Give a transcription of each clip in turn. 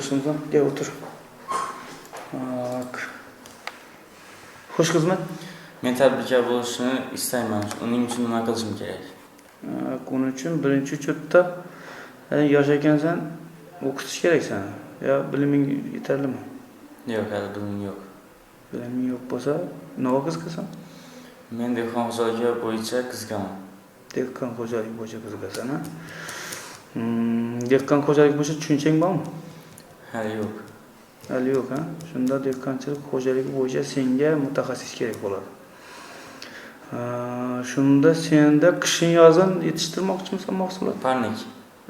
Çalıştığımızdan gel otur. Bak. Hoş hizmet. Men tadbirkor bo'lishni istayman. Uning uchun nima qilishim kerak? Bunun için birinchi yani yosh ekansan o'qitish kerak seni. Ya biliming yetarlimi? Yo'q, hali bilim yo'q. Biliming yo'q bo'lsa, nima qiziqasan? Men dehqon xo'jaligi bo'yicha qiziqaman. Dehqon xo'jaligi bo'yicha qiziqasan, ha? Dehqon xo'jaligi bo'yicha tushunchang bormi? Hali yo'q. Hali yo'q, ha? Shunda dehqonchilik xo'jaligi bo'yicha senga mutaxassis kerak bo'ladi. Shunda senda qishin yozin yetishtirmoqchimisan mahsulot? Parnik.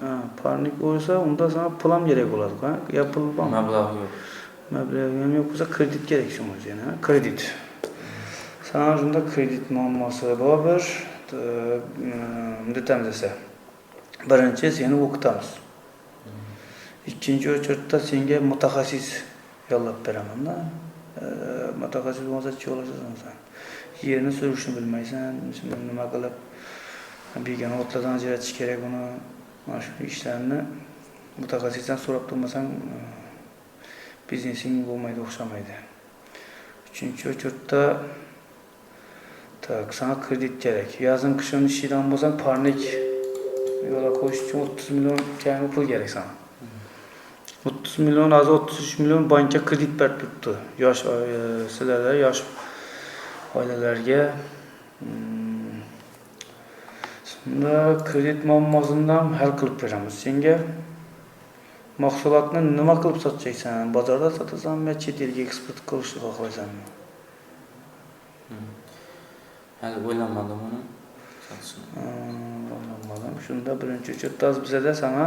Ha, parnik bo'lsa, unda sana pul ham kerak bo'ladi, ha? Ya pul bormi? Mablag' yo'q. Mablag' ham yo'q bo'lsa, kredit kerak shunga o'zi, ha? Kredit. Sana shunda kredit muammosi bor bir, bunday aytamiz esa. Birinchi seni o'qitamiz. Ikkinchi o'chirda senga mutaxassis yollab beraman-da. Mutaxassis bo'lmasa-chi olasan sen. Yerni surishni bilmaysan, nima qilib begona otlardan ajratish kerak buni. Mana shu ishlarni mutaxassisdan so'rab turmasang, biznesing bo'lmaydi, o'xshamaydi. Uchinchi o'chirda tak, sana kredit kerak. Yazın qishin ishingdan bo'lsang, parnik yo'lga qo'yish uchun 30 million kami pul kerak sana. 30 million, hozir 33 million bankka kredit berib turibdi. Yosh sizlarda yosh oilalarga Hmm. Shunda kredit muammosini ham hal qilib beramiz. Senga mahsulotni nima qilib sotjaysan? Bozorda sotasanmi, chet elga eksport qilishni xohlaysanmi? Hali o'ylanmadim uni. Anlamadım. Shunda birinchi uchurda bizada sana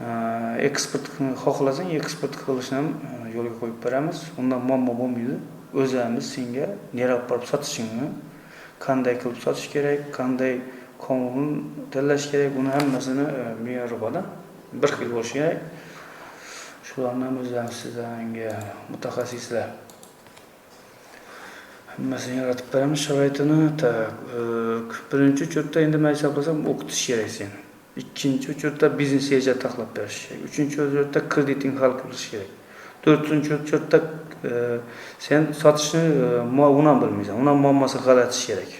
eksport xohlasang, eksport qilishni ham yo'lga qo'yib beramiz. Undan muammo bo'lmaydi. O'zimiz senga nerga borib sotishingni, qanday qilib sotish kerak, qanday qonun tanlash kerak, buni hammasini e. Bir xil bo'lishi kerak. Shularni ham o'zimiz sizlarga mutaxassislar hammasini yaratib beramiz sharoitini. так birinchi uchurda endi men hisoblasam o'qitish kerak seni. Ikkinchi uchurda biznes reja taxlab berish kerak. Uchinchi uchurda krediting hal qilish kerak. To'rtinchi uchurda e, sen sotishni e, ham bilmaysan. Uni ham muammosini g'alatish kerak.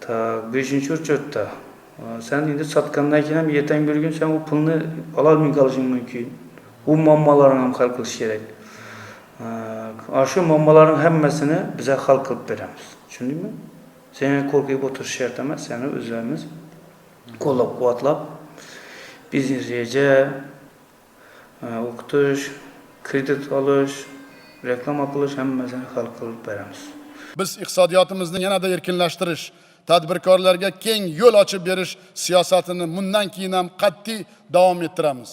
Tak, beshinchi uchurda e, sen endi sotgandan keyin ham ertangi bir kun sen u pulni ololmay qolishing mumkin. U muammolarni ham hal qilish kerak. Ana shu muammolarning hammasini biza hal qilib beramiz. Tushundingmi? Seni qo'rqib o'tirish shart emas, seni qo'llab-quvvatlab biznes reja, e, o'qitish, kredit olish, reklama qilish hammasini hal qilib beramiz. Biz iqtisodiyotimizni yanada erkinlashtirish, tadbirkorlarga keng yo'l ochib berish siyosatini bundan keyin ham qat'iy davom ettiramiz.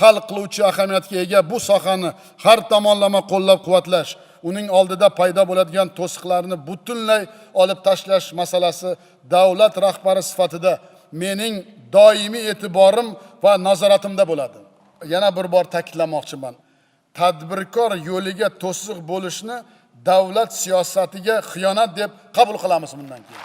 Hal qiluvchi ahamiyatga ega bu sohani har tomonlama qo'llab-quvvatlash, uning oldida paydo bo'ladigan to'siqlarni butunlay olib tashlash masalasi davlat rahbari sifatida mening doimiy e'tiborim va nazoratimda bo'ladi. Yana bir bor ta'kidlamoqchiman. Tadbirkor yo'liga to'siq bo'lishni davlat siyosatiga xiyonat deb qabul qilamiz bundan keyin.